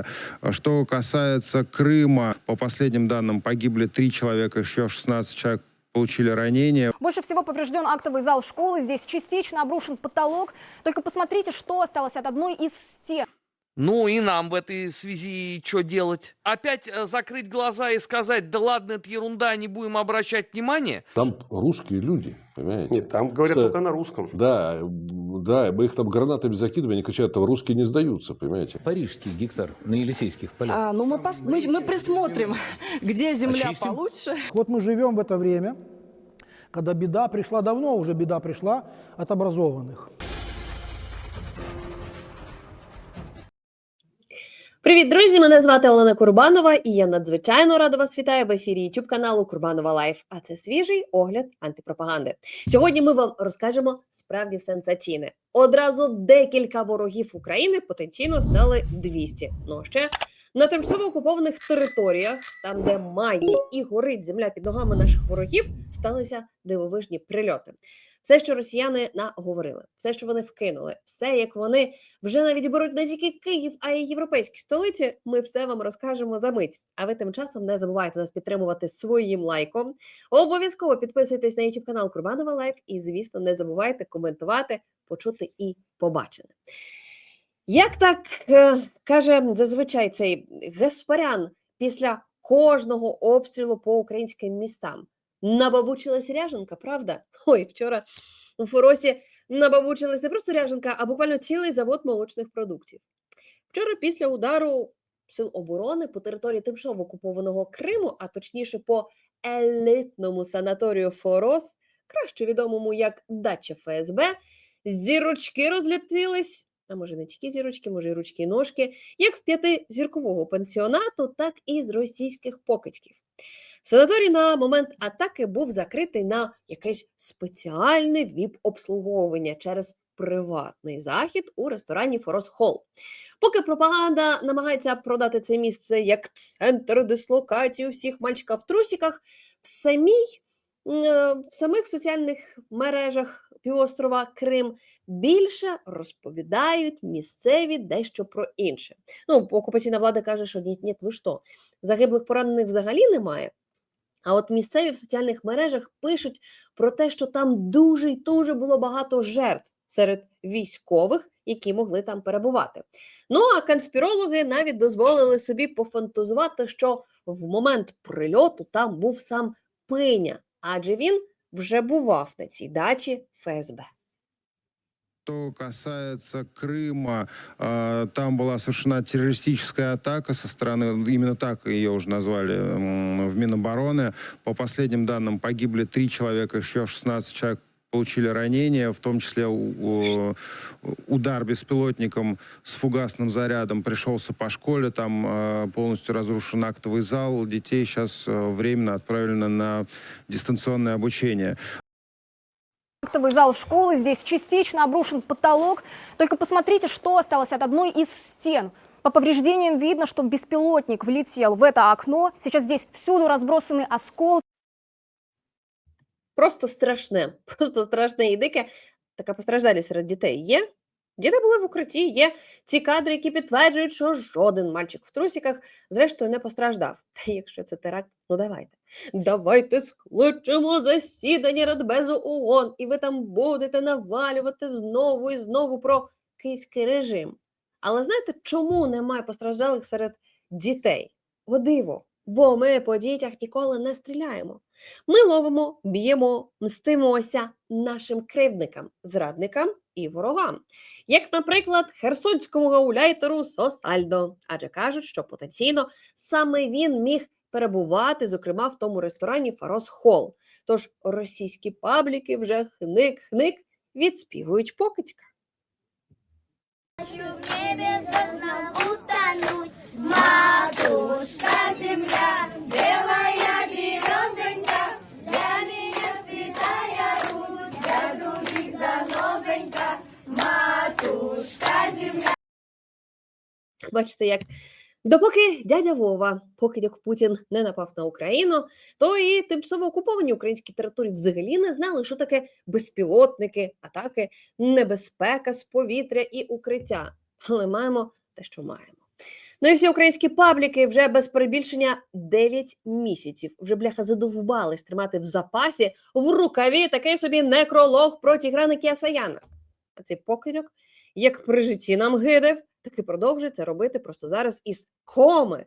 Донецка. Что касается Крыма, по последним данным, погибли три человека, еще 16 человек получили ранения. Больше всего поврежден актовый зал школы. Здесь частично обрушен потолок. Только посмотрите, что осталось от одной из стен. Ну и нам в этой связи что делать? Опять э, закрыть глаза и сказать, да ладно, это ерунда, не будем обращать внимание? Там русские люди, понимаете? Нет, там говорят С- только на русском. Да, да, мы их там гранатами закидываем, они кричат, там русские не сдаются, понимаете? Парижский гектар на Елисейских полях. А, ну мы, пос- мы, мы присмотрим, где земля Очистим? получше. Вот мы живем в это время, когда беда пришла, давно уже беда пришла от образованных. Привіт, друзі! Мене звати Олена Курбанова, і я надзвичайно рада вас вітаю в ефірі youtube каналу Курбанова Лайф. А це свіжий огляд антипропаганди. Сьогодні ми вам розкажемо справді сенсаційне. Одразу декілька ворогів України потенційно стали 200. Ну ще на тимчасово окупованих територіях, там де має і горить земля під ногами наших ворогів, сталися дивовижні прильоти. Все, що росіяни наговорили, все, що вони вкинули, все, як вони вже навіть беруть не тільки Київ, а й європейські столиці. Ми все вам розкажемо за мить. А ви тим часом не забувайте нас підтримувати своїм лайком. Обов'язково підписуйтесь на YouTube канал Курбанова Лайф і, звісно, не забувайте коментувати, почути і побачити. Як так е, каже зазвичай цей Гаспарян після кожного обстрілу по українським містам? Набабучилась ряженка, правда? Ой, вчора у Форосі набабучилась не просто ряженка, а буквально цілий завод молочних продуктів. Вчора, після удару сил оборони по території тимчасово окупованого Криму, а точніше по елітному санаторію Форос, краще відомому як дача ФСБ, зірочки розлетілись. А може не тільки зірочки, може і ручки і ножки, як в п'ятизіркового пансіонату, так і з російських покидьків. Санаторій на момент атаки був закритий на якесь спеціальне ВІП-обслуговування через приватний захід у ресторані Форос Холл. Поки пропаганда намагається продати це місце як центр дислокації усіх мальчика в трусіках, в самій е, в самих соціальних мережах півострова Крим більше розповідають місцеві дещо про інше. Ну, окупаційна влада каже, що ні, ні, ви що, загиблих поранених взагалі немає. А от місцеві в соціальних мережах пишуть про те, що там дуже й дуже було багато жертв серед військових, які могли там перебувати. Ну а конспірологи навіть дозволили собі пофантазувати, що в момент прильоту там був сам Пиня, адже він вже бував на цій дачі ФСБ. Что касается Крыма, э, там была совершена террористическая атака со стороны, именно так ее уже назвали в Минобороны. По последним данным, погибли три человека, еще 16 человек получили ранения, в том числе удар беспилотником с фугасным зарядом пришелся по школе, там э, полностью разрушен актовый зал, детей сейчас э, временно отправлено на дистанционное обучение. Актовый зал школы. Здесь частично обрушен потолок. Только посмотрите, что осталось от одной из стен. По повреждениям видно, что беспилотник влетел в это окно. Сейчас здесь всюду разбросаны осколки. Просто страшне, просто страшне і дике. Така постраждалі серед дітей є. Діти були в укритті, є ці кадри, які підтверджують, що жоден мальчик в трусіках, зрештою, не постраждав. Та якщо це теракт, ну давайте. Давайте скличемо засідання Радбезу ООН, і ви там будете навалювати знову і знову про київський режим. Але знаєте, чому немає постраждалих серед дітей? О диво, бо ми по дітях ніколи не стріляємо. Ми ловимо, б'ємо, мстимося нашим кривдникам, зрадникам і ворогам, як, наприклад, херсонському гауляйтеру Сосальдо, адже кажуть, що потенційно саме він міг перебувати, зокрема в тому ресторані Фарос Холл. Тож російські пабліки вже хник-хник відспівують покидька. Утонуть, матушка земля, белая березонька, для меня святая Русь, для других занозонька, матушка земля. Бачите, як допоки дядя Вова, покидьок Путін не напав на Україну, то і тимчасово окуповані українські території взагалі не знали, що таке безпілотники, атаки, небезпека з повітря і укриття. Але маємо те, що маємо. Ну і всі українські пабліки вже без перебільшення 9 місяців. Вже бляха задовбались тримати в запасі в рукаві такий собі некролог про Тіграна Кіасаяна. А цей покидьок, як при житті нам гидив, так і продовжує це робити просто зараз із коми.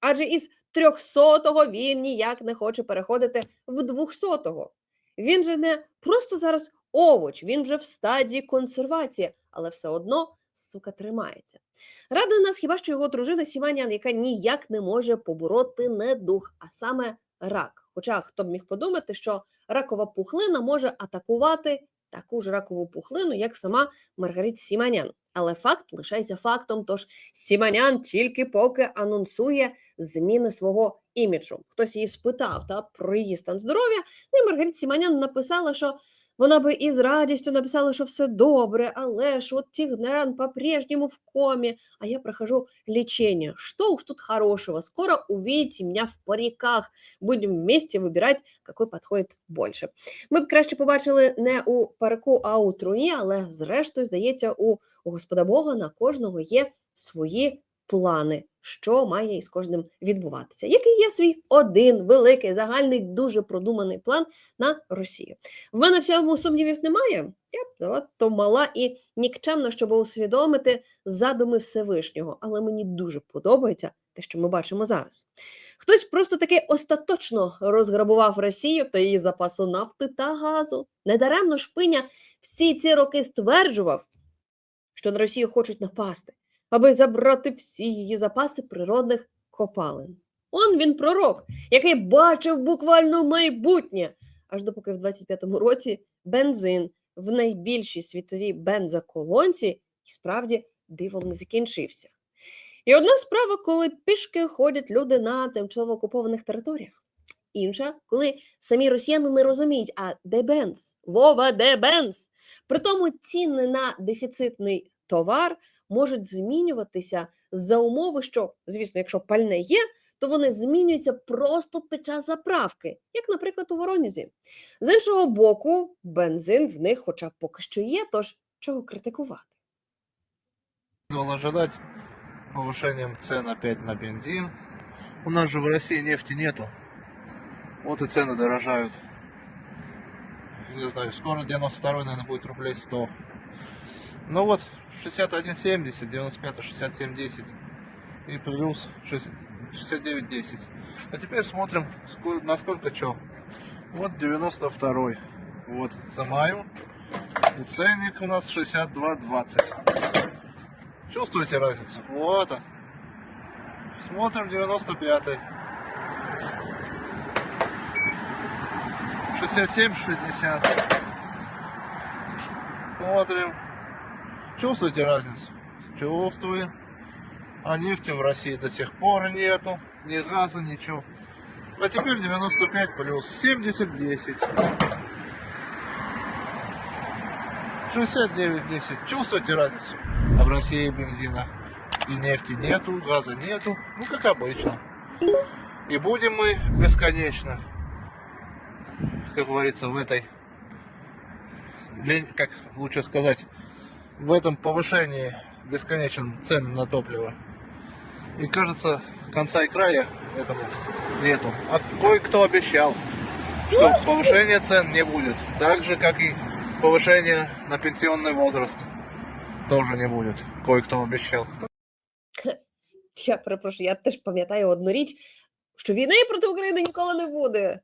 Адже із 300-го він ніяк не хоче переходити в 200-го. Він же не просто зараз овоч, він вже в стадії консервації, але все одно сука тримається. Радує нас хіба що його дружина Сіманян, яка ніяк не може побороти недух, а саме рак. Хоча хто б міг подумати, що ракова пухлина може атакувати таку ж ракову пухлину, як сама Маргарит Сіманян. Але факт лишається фактом. Тож Сіманян тільки поки анонсує зміни свого іміджу. Хтось її спитав та про її стан здоров'я. Ну і Маргарита Сіманян написала, що вона би із радістю написала, що все добре, але ж от Тигран по-прежнему в коме, а я прохожу лечение. Что уж тут хорошего? Скоро увидите меня в париках. Будем вместе выбирать, какой подходит больше. Ми б краще побачили не у парику, а у труні, але зрештою, здається, у Господа Бога на кожного є свої плани, що має із кожним відбуватися. Який є свій один великий, загальний, дуже продуманий план на Росію. В мене в цьому сумнівів немає. Я занадто мала і нікчемна, щоб усвідомити задуми Всевишнього, але мені дуже подобається те, що ми бачимо зараз. Хтось просто таки остаточно розграбував Росію та її запаси нафти та газу. Недаремно шпиня всі ці роки стверджував, що на Росію хочуть напасти, аби забрати всі її запаси природних копалин. Он він пророк, який бачив буквально майбутнє, аж допоки в 25-му році бензин в найбільшій світовій бензоколонці і справді дивом не закінчився. І одна справа, коли пішки ходять люди на тимчасово окупованих територіях. Інша, коли самі росіяни не розуміють, а де бенз? Вова, де бенз? Притому ціни на дефіцитний товар можуть змінюватися за умови, що, звісно, якщо пальне є, то вони змінюються просто під час заправки, як, наприклад, у Воронезі. З іншого боку, бензин в них хоча б поки що є, тож чого критикувати? Ожидать повышением цен опять на бензин. У нас же в России нефти нету. Вот и цены дорожают. Не знаю, скоро 92 наверное, будет рублей 100. Ну вот, 61,70, 95, 67,10 и плюс 6 69,10. А теперь смотрим, ско- насколько что. Вот 92 Вот, за маю. И ценник у нас 62,20. Чувствуете разницу? Вот он. Смотрим 95-й. 67-60. Смотрим. Чувствуете разницу? Чувствуем. А нефти в России до сих пор нету. Ни газа, ничего. А теперь 95 плюс 70 10. 69 10. Чувствуете разницу? А в России бензина и нефти нету, газа нету. Ну, как обычно. И будем мы бесконечно, как говорится, в этой, как лучше сказать, в этом повышении бесконечном цен на топливо. И кажется, конца и края этому нету. А кое-кто обещал, что повышения цен не будет. Так же, как и повышение на пенсионный возраст тоже не будет. Кое-кто обещал. Я перепрошую, я теж пам'ятаю одну річ, що війни проти України ніколи не буде.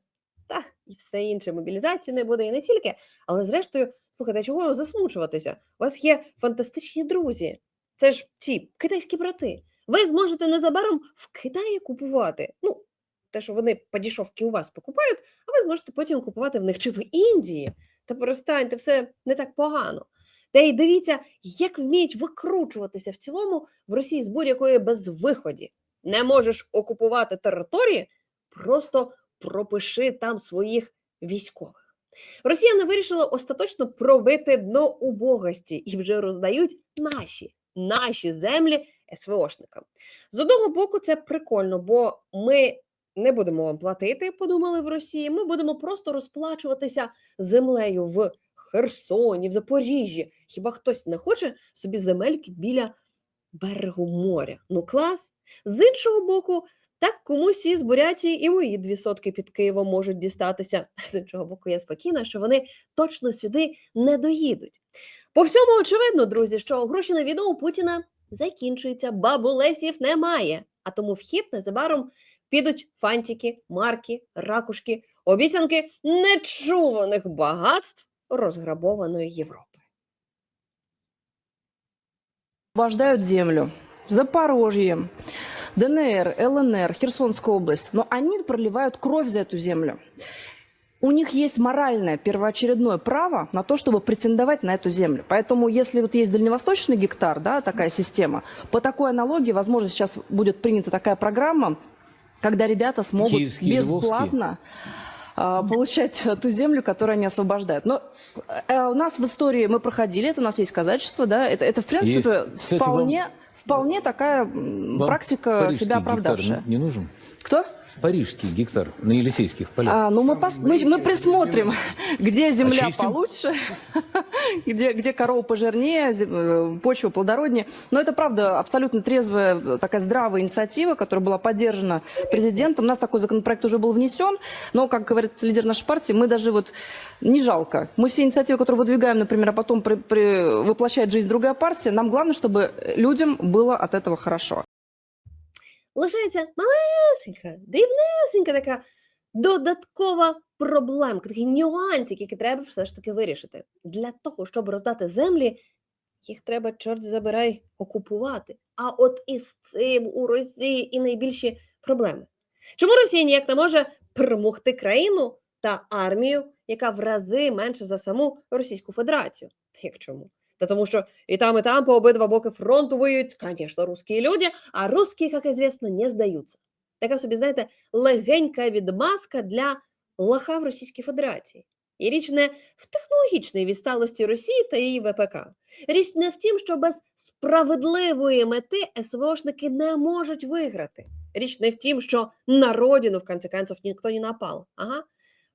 Та і все інше, мобілізації не буде, і не тільки. Але зрештою, слухайте, а чого засмучуватися? У вас є фантастичні друзі. Це ж ці китайські брати. Ви зможете незабаром в Китаї купувати. Ну, те, що вони подішовки у вас покупають, а ви зможете потім купувати в них чи в Індії. Та перестаньте, все не так погано. Та й дивіться, як вміють викручуватися в цілому в Росії з будь-якої безвиході. Не можеш окупувати території, просто пропиши там своїх військових. Росіяни вирішили остаточно пробити дно убогості і вже роздають наші, наші землі СВОшникам. З одного боку, це прикольно, бо ми не будемо вам платити, подумали в Росії. Ми будемо просто розплачуватися землею в Херсоні, в Запоріжжі. Хіба хтось не хоче собі земельки біля берегу моря. Ну клас. З іншого боку, так комусь із Бурятії і мої дві сотки під Києвом можуть дістатися. З іншого боку, я спокійна, що вони точно сюди не доїдуть. По всьому очевидно, друзі, що гроші на війну у Путіна закінчуються, бабулесів немає. А тому в хід незабаром підуть фантики, марки, ракушки, обіцянки нечуваних багатств розграбованої Європи. освобождают землю. Запорожье, ДНР, ЛНР, Херсонская область. Но они проливают кровь за эту землю. У них есть моральное первоочередное право на то, чтобы претендовать на эту землю. Поэтому, если вот есть дальневосточный гектар, да, такая система, по такой аналогии, возможно, сейчас будет принята такая программа, когда ребята смогут Киевские, бесплатно а, получать ту землю, которую они освобождают. Но э, у нас в истории мы проходили, это у нас есть казачество, да, это, это в принципе Есть. Кстати, вполне, вполне такая Вам практика себя оправдавшая. не нужен? Кто? Парижский гектар на Елисейских полях. А, ну мы, пос- мы, мы присмотрим, где земля Очистим. получше, где, где корова пожирнее, зем- э, почва плодороднее. Но это, правда, абсолютно трезвая, э, такая здравая инициатива, которая была поддержана президентом. У нас такой законопроект уже был внесен, но, как говорит лидер нашей партии, мы даже вот не жалко. Мы все инициативы, которые выдвигаем, например, а потом при- при- воплощает в жизнь другая партия, нам главное, чтобы людям было от этого хорошо. лишається малесенька, дрібнесенька така додаткова проблемка, такий нюансик, який треба все ж таки вирішити. Для того, щоб роздати землі, їх треба, чорт забирай, окупувати. А от із цим у Росії і найбільші проблеми. Чому Росія ніяк не може перемогти країну та армію, яка в рази менше за саму Російську Федерацію? Як чому? Та тому що і там, і там по обидва боки фронту воюють, звісно, русські люди, а русські, як известно, не здаються. Така собі, знаєте, легенька відмазка для лоха в Російській Федерації. І річ не в технологічній відсталості Росії та її ВПК. Річ не в тім, що без справедливої мети СВОшники не можуть виграти. Річ не в тім, що на родину, в конце концов, ніхто не напав. Ага.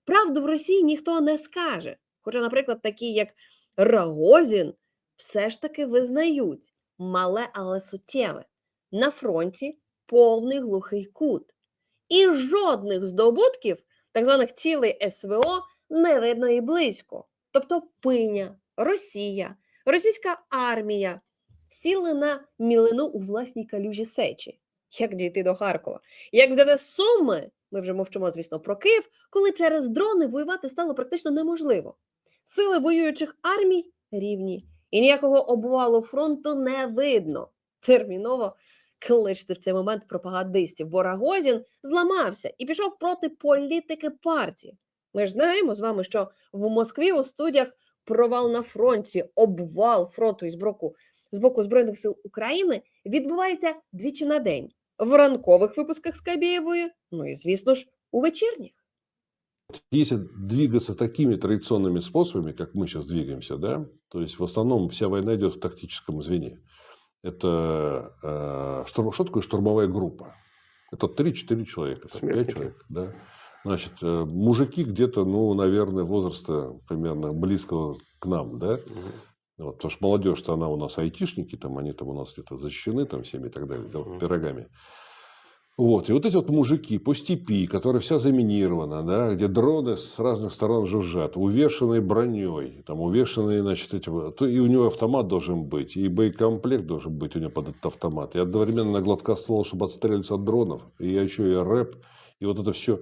Правду в Росії ніхто не скаже. Хоча, наприклад, такі, як Рогозін, все ж таки визнають мале, але суттєве. На фронті повний глухий кут. І жодних здобутків, так званих цілей СВО, не видно і близько. Тобто пиня, Росія, російська армія сіли на мілину у власній калюжі сечі. Як дійти до Харкова? Як взяти Суми? Ми вже мовчимо, звісно, про Київ, коли через дрони воювати стало практично неможливо. Сили воюючих армій рівні, і ніякого обвалу фронту не видно. Терміново кличте в цей момент пропагандистів, бо Рагозін зламався і пішов проти політики партії. Ми ж знаємо з вами, що в Москві у студіях провал на фронті, обвал фронту із боку, з боку Збройних сил України відбувається двічі на день в ранкових випусках з Скабєєвої, ну і звісно ж у вечірніх. Если двигаться такими традиционными способами, как мы сейчас двигаемся, да, то есть в основном вся война идет в тактическом звене. Это э, штурм, что такое штурмовая группа? Это 3-4 человека, там, 5 человек, да. Значит, э, мужики где-то, ну, наверное, возраста примерно близкого к нам, да. Вот, потому что молодежь-то она у нас айтишники, там они там у нас где-то защищены там всеми и так далее, да, Мгм. пирогами. Вот, и вот эти вот мужики по степи, которая вся заминирована, да, где дроны с разных сторон жужжат, увешанные броней, там увешанные, значит, эти, то и у него автомат должен быть, и боекомплект должен быть у него под этот автомат, и одновременно на гладкоствол, чтобы отстреливаться от дронов, и еще и рэп, и вот это все.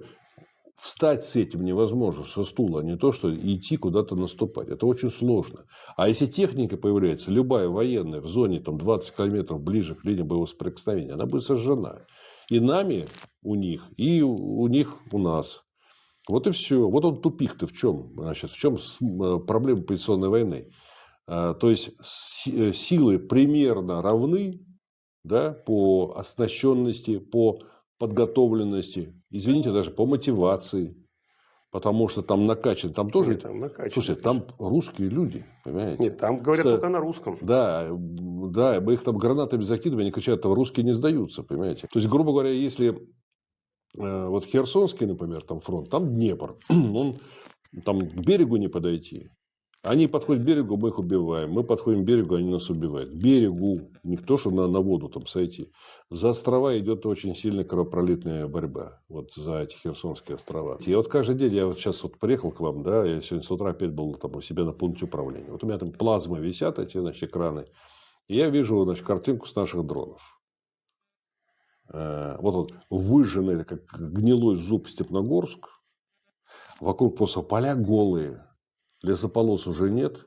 Встать с этим невозможно, со стула, не то, что идти куда-то наступать. Это очень сложно. А если техника появляется, любая военная, в зоне там, 20 километров ближе к линии боевого соприкосновения, она будет сожжена. И нами у них, и у них у нас. Вот и все. Вот он тупик-то в чем? Значит, в чем м, проблема позиционной войны? А, То есть э, силы примерно равны да, по оснащенности, по подготовленности, извините, даже по мотивации. Потому что там накачан, там тоже... Нет, там накачано, Слушай, там русские люди, понимаете? Нет, там говорят С- только на русском. Да, да, мы их там гранатами закидываем, они кричат, там русские не сдаются, понимаете? То есть, грубо говоря, если э, вот Херсонский, например, там фронт, там Днепр, он там к берегу не подойти, Они подходят к берегу, мы их убиваем. Мы подходим к берегу, они нас убивают. К берегу, не то, что на, на воду там сойти. За острова идет очень сильная кровопролитная борьба. Вот за эти Херсонские острова. И вот каждый день, я вот сейчас вот приехал к вам, да, я сегодня с утра опять был там у себя на пункте управления. Вот у меня там плазмы висят, эти, значит, экраны. И я вижу, значит, картинку с наших дронов. Э, Вот он выжженный, как гнилой зуб Степногорск. Вокруг просто поля голые. Лесополос уже нет.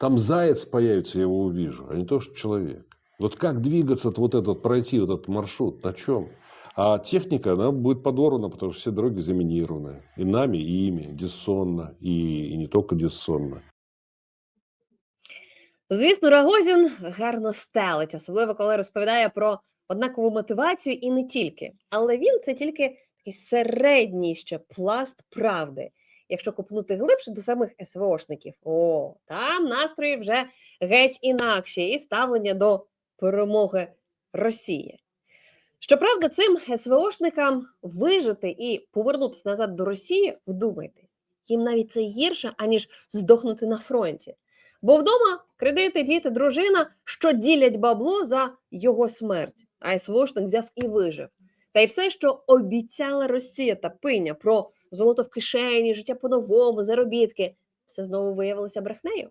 Там заяц появится, я его увижу, а не то, что человек. Вот как двигаться, вот этот, пройти вот этот маршрут, на чем? А техника, она будет подорвана, потому что все дороги заминированы. И нами, и ими, диссонно, и, и не только диссонно. Звісно, Рогозін гарно стелить, особливо коли розповідає про однакову мотивацію і не тільки. Але він це тільки такий середній ще пласт правди. Якщо копнути глибше до самих СВОшників, о, там настрої вже геть інакші, і ставлення до перемоги Росії. Щоправда, цим СВОшникам вижити і повернутися назад до Росії, вдумайтесь, їм навіть це гірше, аніж здохнути на фронті. Бо вдома кредити, діти, дружина, що ділять бабло за його смерть. А СВОшник взяв і вижив. Та й все, що обіцяла Росія та пиня про золото в кишені, життя по-новому, заробітки, все знову виявилося брехнею.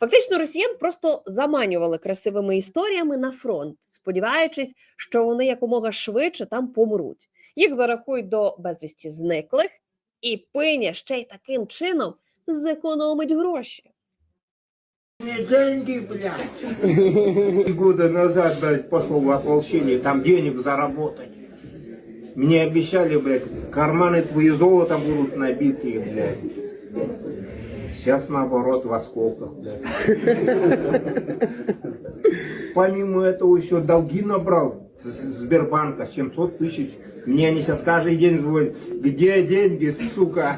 Фактично, росіян просто заманювали красивими історіями на фронт, сподіваючись, що вони якомога швидше там помруть. Їх зарахують до безвісті зниклих, і пиня ще й таким чином зекономить гроші. Мне деньги, блядь. Года назад, блядь, пошел в ополчение, там денег заработать. Мне обещали, блядь, карманы твои золотом будут набитые, блядь. Сейчас наоборот в осколках, блядь. Помимо этого еще долги набрал с Сбербанка 700 тысяч. Мне они сейчас каждый день звонят, где деньги, сука?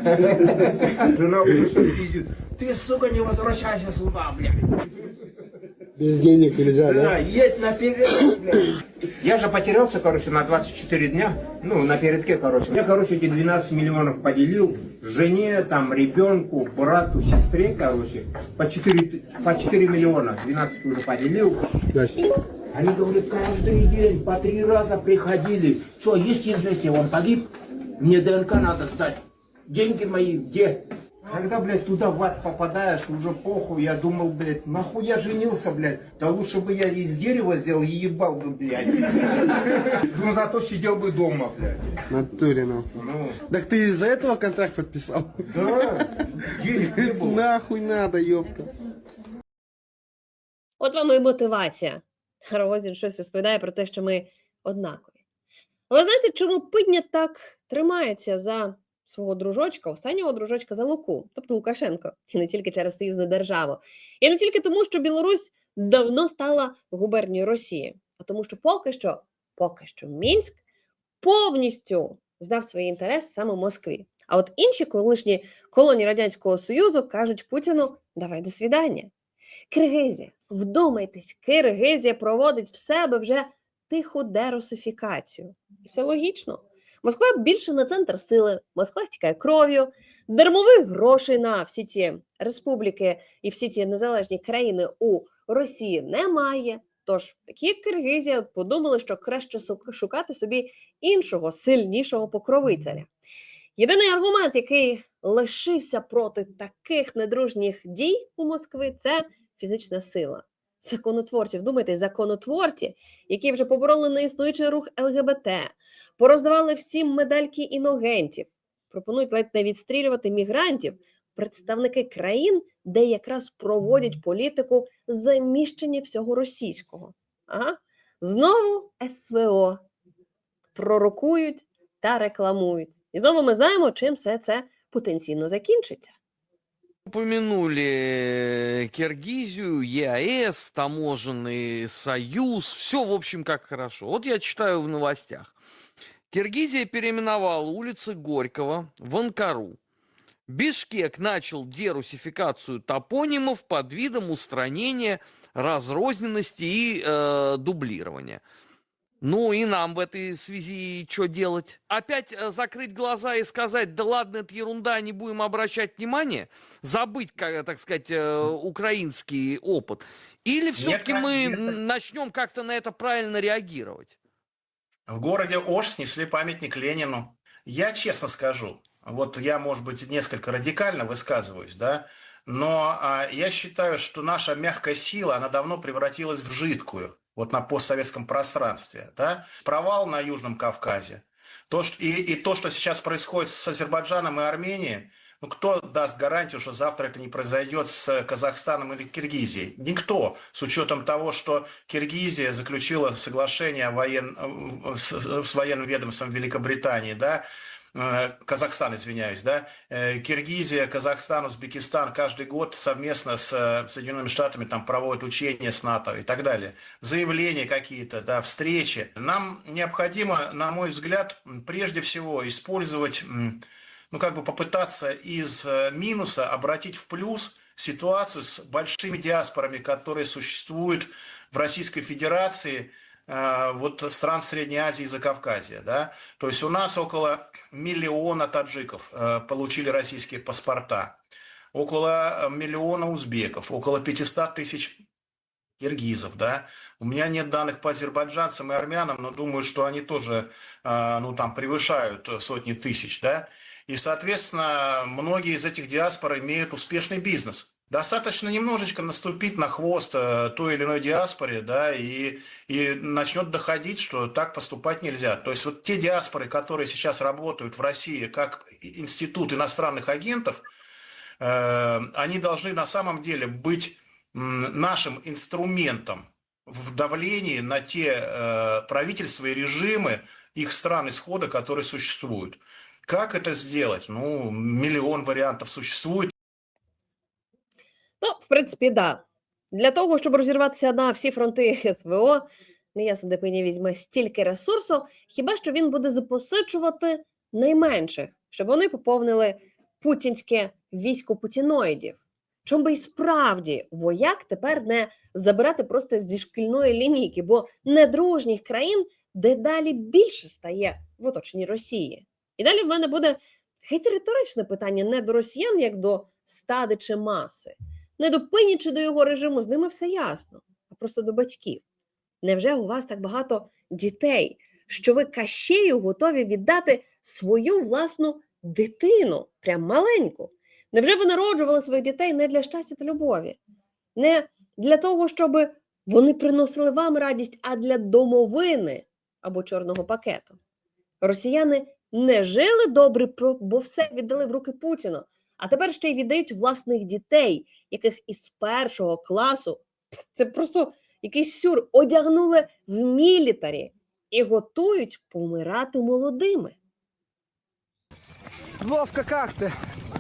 Жена что видит, ты, сука, не возвращайся сюда, блядь. Без денег нельзя, Да, едь наперед, блядь. Я же потерялся, короче, на 24 дня. Ну, на передке, короче. Я, короче, эти 12 миллионов поделил жене, там, ребенку, брату, сестре, короче. По 4, по 4 миллиона. 12 уже поделил. Настя. Они говорят, каждый день по три раза приходили. Что, есть известие, он погиб? Мне ДНК надо сдать. Деньги мои где? Когда, блядь, туда в ад попадаешь, уже похуй, я думал, блядь, нахуй я женился, блядь, да лучше бы я из дерева сделал и ебал бы, блядь. Ну, зато сидел бы дома, блядь. Натуре, ну. Ну, Так ты из-за этого контракт подписал? да, денег не было. Нахуй надо, ёпта. От вам і мотивація. Рогозін щось розповідає про те, що ми однакові. Але знаєте, чому пидня так тримається за свого дружочка, останнього дружочка за Луку, тобто Лукашенко, і не тільки через союзну державу, і не тільки тому, що Білорусь давно стала губернією Росії, а тому, що поки що, поки що Мінськ повністю здав свої інтереси саме Москві. А от інші колишні колонії Радянського Союзу кажуть Путіну: давай до свідання. Киргизія, вдумайтесь, Киргизія проводить в себе вже тиху дерусифікацію. Все логічно. Москва більше на центр сили, Москва стікає кров'ю, дармових грошей на всі ці республіки і всі ці незалежні країни у Росії немає. Тож такі Киргизія подумали, що краще шукати собі іншого сильнішого покровителя. Єдиний аргумент, який лишився проти таких недружніх дій у Москви, це фізична сила. Законотворці, вдумайте, законотворці, які вже побороли неіснуючий рух ЛГБТ, пороздавали всім медальки іногентів, пропонують ледь не відстрілювати мігрантів, представники країн, де якраз проводять політику заміщення всього російського. Ага. Знову СВО пророкують та рекламують. І знову ми знаємо, чим все це потенційно закінчиться. Упомянули Киргизию, ЕАЭС, таможенный союз, все, в общем, как хорошо. Вот я читаю в новостях. Киргизия переименовала улицы Горького в Анкару. Бишкек начал дерусификацию топонимов под видом устранения разрозненности и э, дублирования. Ну и нам в этой связи что делать? Опять э, закрыть глаза и сказать, да ладно, это ерунда, не будем обращать внимание? Забыть, как, так сказать, э, украинский опыт? Или все-таки мы м, начнем как-то на это правильно реагировать? В городе Ош снесли памятник Ленину. Я честно скажу, вот я, может быть, несколько радикально высказываюсь, да, но а, я считаю, что наша мягкая сила, она давно превратилась в жидкую, вот на постсоветском пространстве, да. Провал на Южном Кавказе, то, что, и, и то, что сейчас происходит с Азербайджаном и Арменией, ну, кто даст гарантию, что завтра это не произойдет с Казахстаном или Киргизией? Никто, с учетом того, что Киргизия заключила соглашение воен... с, с военным ведомством Великобритании, да, Казахстан, извиняюсь, да, Э, Киргизия, Казахстан, Узбекистан каждый год совместно с э, Соединенными Штатами там проводят учения с НАТО и так далее. Заявления какие-то, да, встречи. Нам необходимо, на мой взгляд, прежде всего использовать ну, как бы попытаться из э, минуса обратить в плюс ситуацию с большими диаспорами, которые существуют в Российской Федерации, э, вот стран Средней Азии и Закавказья, да, то есть у нас около миллиона таджиков э, получили российские паспорта, около э, миллиона узбеков, около 500 тысяч киргизов, да. У меня нет данных по азербайджанцам и армянам, но думаю, что они тоже, э, ну, там превышают э, сотни тысяч, да. И, соответственно, многие из этих диаспор имеют успешный бизнес. Достаточно немножечко наступить на хвост э, той или иной диаспоре, да, и, и начнет доходить, что так поступать нельзя. То есть вот те диаспоры, которые сейчас работают в России как институт иностранных агентов, э, они должны на самом деле быть нашим инструментом в давлении на те э, правительства и режимы их стран исхода, которые существуют. Как это сделать? Ну, миллион вариантов существует. Ну, в принципі, да. Для того, щоб розірватися на всі фронти СВО, неясно, де пені візьме стільки ресурсу, хіба що він буде запосичувати найменших, щоб вони поповнили путінське військо путіноїдів. Чому би і справді вояк тепер не забирати просто зі шкільної лінійки, бо недружніх країн дедалі більше стає в оточенні Росії. І далі в мене буде хитре риторичне питання не до росіян, як до стади чи маси, не до пині чи до його режиму, з ними все ясно, а просто до батьків. Невже у вас так багато дітей, що ви кащею готові віддати свою власну дитину, прям маленьку? Невже ви народжували своїх дітей не для щастя та любові, не для того, щоб вони приносили вам радість, а для домовини або чорного пакету? Росіяни не жили добре, бо все віддали в руки Путіну, а тепер ще й віддають власних дітей, яких із першого класу пс, це просто якийсь сюр одягнули в мілітарі і готують помирати молодими. Вовка, как ты?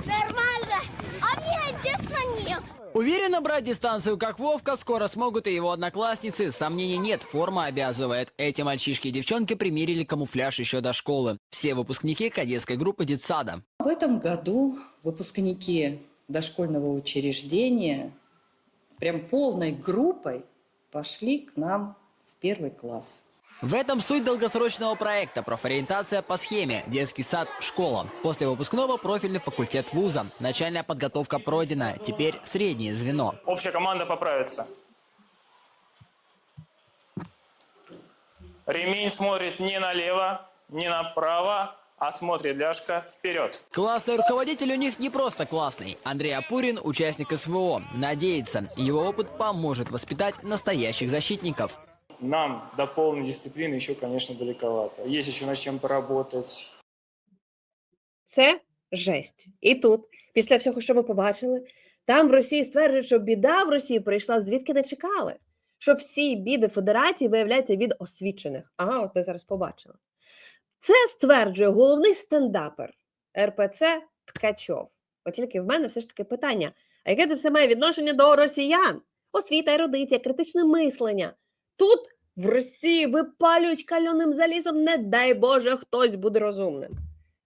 Нормально. А мне честно нет. Уверенно брать дистанцию, как Вовка, скоро смогут и его одноклассницы. Сомнений нет, форма обязывает. Эти мальчишки и девчонки примерили камуфляж еще до школы. Все выпускники кадетской группы детсада. В этом году выпускники дошкольного учреждения прям полной группой пошли к нам в первый класс. В этом суть долгосрочного проекта «Профориентация по схеме. Детский сад. Школа». После выпускного профильный факультет вуза. Начальная подготовка пройдена. Теперь среднее звено. Общая команда поправится. Ремень смотрит не налево, не направо, а смотрит ляжка вперед. Классный руководитель у них не просто классный. Андрей Апурин – участник СВО. Надеется, его опыт поможет воспитать настоящих защитников. Нам до полной дисциплины еще, конечно, далековато. Есть еще над чем поработать. Це жесть. І тут, після всього, що ми побачили, там в Росії стверджують, що біда в Росії прийшла звідки не чекали. Що всі біди Федерації виявляються від освічених. Ага, от ми зараз побачили. Це стверджує головний стендапер РПЦ Ткачов. От тільки в мене все ж таки питання: а яке це все має відношення до росіян? Освіта, ерудиція, критичне мислення. Тут в Росії випалюють кальоним залізом, не дай Боже, хтось буде розумним.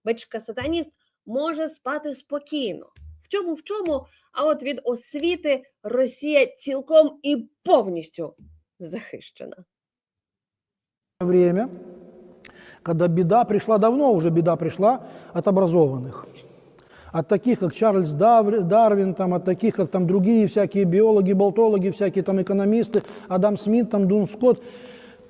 Бичка сатаніст може спати спокійно. В чому в чому? А от від освіти Росія цілком і повністю захищена. время, когда беда пришла давно, уже беда пришла от образованных. От таких, как Чарльз Дарвин, там, от таких, как там другие всякие биологи, болтологи, всякие там экономисты, Адам Смит, там, Дун Скотт.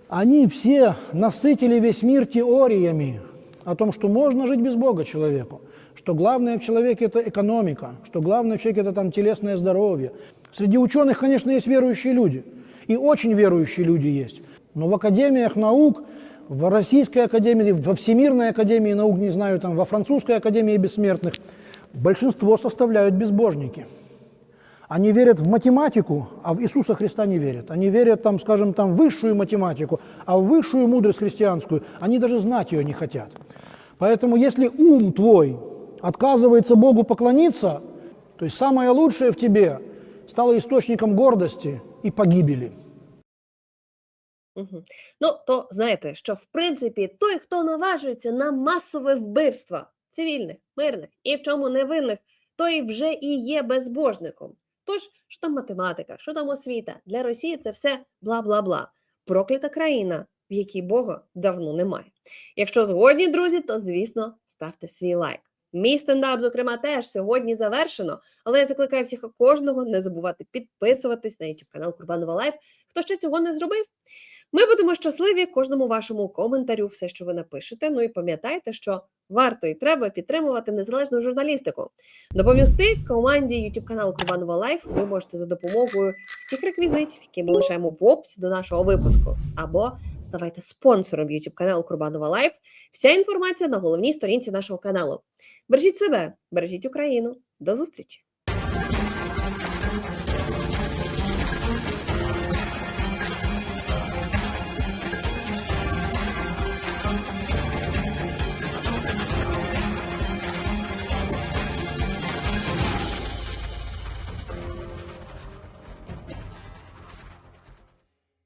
Они все насытили весь мир теориями о том, что можно жить без Бога человеку, что главное в человеке это экономика, что главное в человеке это там телесное здоровье. Среди ученых, конечно, есть верующие люди, и очень верующие люди есть. Но в академиях наук, в Российской академии, во Всемирной академии наук, не знаю, там, во Французской академии бессмертных, большинство составляют безбожники. Они верят в математику, а в Иисуса Христа не верят. Они верят, там, скажем, там, в высшую математику, а в высшую мудрость христианскую они даже знать ее не хотят. Поэтому если ум твой отказывается Богу поклониться, то есть самое лучшее в тебе стало источником гордости и погибели. Мгм. Ну, то знаєте, що в принципі той, хто наважується на масове вбивство цивільних, мирних і в чому невинних, той вже і є безбожником. Тож, що там математика, що там освіта, для Росії це все бла-бла-бла. Проклята країна, в якій Бога давно немає. Якщо згодні, друзі, то звісно ставте свій лайк. Мій стендап, зокрема, теж сьогодні завершено, але я закликаю всіх і кожного не забувати підписуватись на YouTube канал Курбанова Лайф. Хто ще цього не зробив? Ми будемо щасливі кожному вашому коментарю, все, що ви напишете. Ну і пам'ятайте, що варто і треба підтримувати незалежну журналістику. Допомогти команді YouTube каналу Курбанова Лайф ви можете за допомогою всіх реквізитів, які ми лишаємо в описі до нашого випуску, або ставайте спонсором YouTube каналу Курбанова Лайф. Вся інформація на головній сторінці нашого каналу. Бережіть себе, бережіть Україну. До зустрічі!